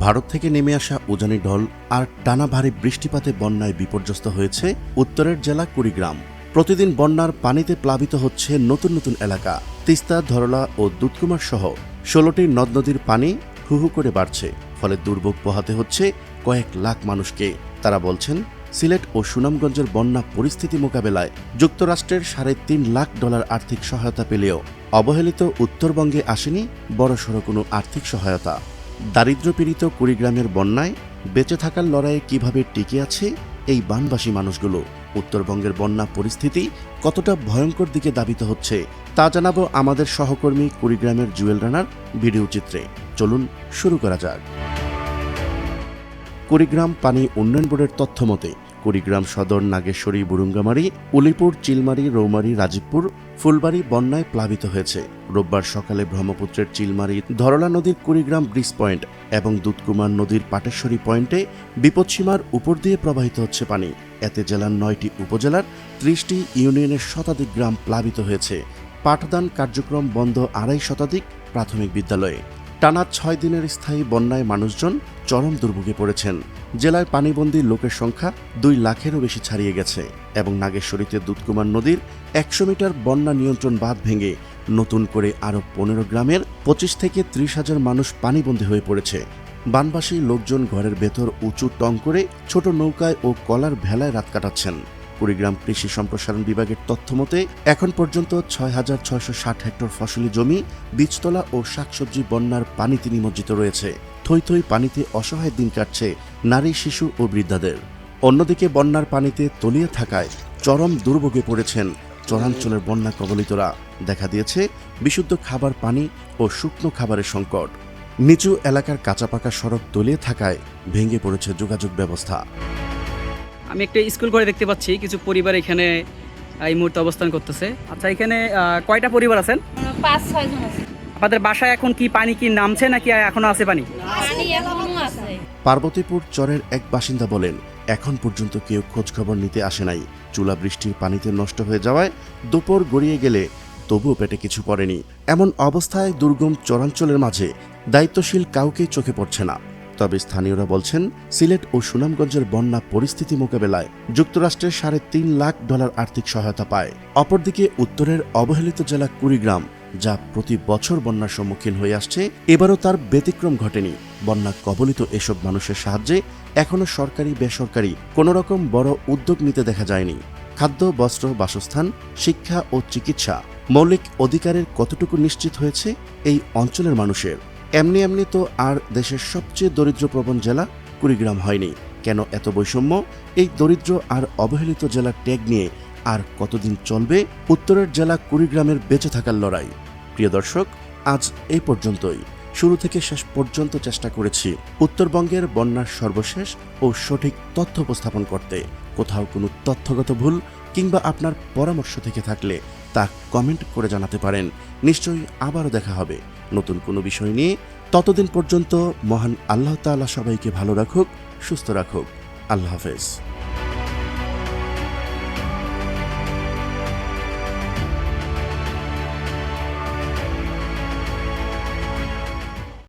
ভারত থেকে নেমে আসা উজানি ঢল আর টানা ভারী বৃষ্টিপাতে বন্যায় বিপর্যস্ত হয়েছে উত্তরের জেলা কুড়িগ্রাম। প্রতিদিন বন্যার পানিতে প্লাবিত হচ্ছে নতুন নতুন এলাকা, তিস্তা, ধরলা ও দুধকুমার সহ ষোলোটি নদ নদীর পানি হু হু করে বাড়ছে, ফলে দুর্ভোগ পোহাতে হচ্ছে কয়েক লাখ মানুষকে। তারা বলছেন, সিলেট ও সুনামগঞ্জের বন্যা পরিস্থিতি মোকাবেলায় যুক্তরাষ্ট্রের সাড়ে তিন লাখ ডলার আর্থিক সহায়তা পেলেও অবহেলিত উত্তরবঙ্গে আসেনি বড়সড় কোনো আর্থিক সহায়তা। দারিদ্র্যপীড়িত কুড়িগ্রামের বন্যায় বেঁচে থাকার লড়াইয়ে কীভাবে টিকে আছে এই বানবাসী মানুষগুলো? উত্তরবঙ্গের বন্যা পরিস্থিতি কতটা ভয়ঙ্কর দিকে দাবিত হচ্ছে তা জানাব আমাদের সহকর্মী কুড়িগ্রামের জুয়েল রানার ভিডিও চিত্রে। চলুন শুরু করা যাক। কুড়িগ্রাম পানি উন্নয়ন বোর্ডের তথ্য মতে কুড়িগ্রাম সদর নাগেশ্বরী বুরুঙ্গামারি, উলিপুর চিলমারি রৌমারি রাজীবপুর, ফুলবাড়ি বন্যায় প্লাবিত হয়েছে। রোববার সকালে ব্রহ্মপুত্রের চিলমারি ধরলা নদীর কুড়িগ্রাম ব্রিজ পয়েন্ট এবং দুধকুমার নদীর পাটেশ্বরী পয়েন্টে বিপদসীমার উপর দিয়ে প্রবাহিত হচ্ছে পানি। এতে জেলার নয়টি উপজেলার ত্রিশটি ইউনিয়নের শতাধিক গ্রাম প্লাবিত হয়েছে। পাঠদান কার্যক্রম বন্ধ আড়াই শতাধিক প্রাথমিক বিদ্যালয়ে। টানা ছয় দিনের স্থায়ী বন্যায় মানুষজন চরম দুর্ভোগে পড়েছেন। জেলায় পানিবন্দী লোকের সংখ্যা দুই লাখেরও বেশি ছাড়িয়ে গেছে। এবং নাগেশ্বরীতে দুধকুমার নদীর একশো মিটার বন্যা নিয়ন্ত্রণ বাঁধ ভেঙে নতুন করে আরও পনেরো গ্রামের পঁচিশ থেকে ত্রিশ হাজার মানুষ পানিবন্দী হয়ে পড়েছে। বানবাসী লোকজন ঘরের ভেতর উঁচু টং করে ছোট নৌকায় ও কলার ভেলায় রাত কাটাচ্ছেন। কুড়িগ্রাম কৃষি সম্প্রসারণ বিভাগের তথ্য মতে এখন পর্যন্ত ছয় হাজার ছয়শো ষাট হেক্টর ফসলি জমি, বীজতলা ও শাকসবজি বন্যার পানিতে নিমজ্জিত রয়েছে। থই থই পানিতে অসহায় দিন কাটছে নারী, শিশু ও বৃদ্ধাদের। অন্যদিকে বন্যার পানিতে তলিয়ে থাকায় চরম দুর্ভোগে পড়েছেন চরাঞ্চলের বন্যা কবলিতরা। দেখা দিয়েছে বিশুদ্ধ খাবার পানি ও শুকনো খাবারের সংকট। নিচু এলাকার কাঁচাপাকা সড়ক তলিয়ে থাকায় ভেঙে পড়েছে যোগাযোগ ব্যবস্থা। আমি একটা স্কুল করে দেখতে পাচ্ছি কিছু পরিবার এখানে এই মুহূর্তে অবস্থান করতেছে। আচ্ছা এখানে কয়টা পরিবার আছেন? পাঁচ ছয় জন আছে। আপনাদের বাসায় এখন কি পানি কি নামছে নাকি এখনও আছে পানি? পানি এখনও আছে। পার্বতীপুর চরের এক বাসিন্দা বলেন এখন পর্যন্ত কেউ খোঁজখবর নিতে আসে নাই। চুলা বৃষ্টির পানিতে নষ্ট হয়ে যাওয়ায় দুপুর গড়িয়ে গেলে তবুও পেটে কিছু পড়েনি। এমন অবস্থায় দুর্গম চরাঞ্চলের মাঝে দায়িত্বশীল কাউকে চোখে পড়ছে না। তবে স্থানীয়রা বলছেন, সিলেট ও সুনামগঞ্জের বন্যা পরিস্থিতি মোকাবেলায় যুক্তরাষ্ট্রের সাড়ে তিন লাখ ডলার আর্থিক সহায়তা পায়। অপরদিকে উত্তরের অবহেলিত জেলা কুড়িগ্রাম, যা প্রতি বছর বন্যার সম্মুখীন হয়ে আসছে, এবারও তার ব্যতিক্রম ঘটেনি। বন্যা কবলিত এসব মানুষের সাহায্যে এখনও সরকারি, বেসরকারি কোনো রকম বড় উদ্যোগ নিতে দেখা যায়নি। খাদ্য, বস্ত্র, বাসস্থান, শিক্ষা ও চিকিৎসা মৌলিক অধিকারের কতটুকু নিশ্চিত হয়েছে এই অঞ্চলের মানুষের? এমনি এমনি তো আর দেশের সবচেয়ে দরিদ্রপ্রবণ জেলা কুড়িগ্রাম হয়নি। কেন এত বৈষম্য? এই দরিদ্র আর অবহেলিত জেলার ট্যাগ নিয়ে আর কতদিন চলবে উত্তরের জেলা কুড়িগ্রামের বেঁচে থাকার লড়াই? প্রিয় দর্শক, আজ এই পর্যন্তই। শুরু থেকে শেষ পর্যন্ত চেষ্টা করেছি উত্তরবঙ্গের বন্যার সর্বশেষ ও সঠিক তথ্য উপস্থাপন করতে। কোথাও কোনো তথ্যগত ভুল কিংবা আপনার পরামর্শ থেকে থাকলে তা কমেন্ট করে জানাতে পারেন। নিশ্চয়ই আবারও দেখা হবে। নতুন কোনো বিষয় নিয়ে ততদিন পর্যন্ত মহান আল্লাহ তাআলা সবাইকে ভালো রাখুক, সুস্থ রাখুক। আল্লাহ হাফেজ।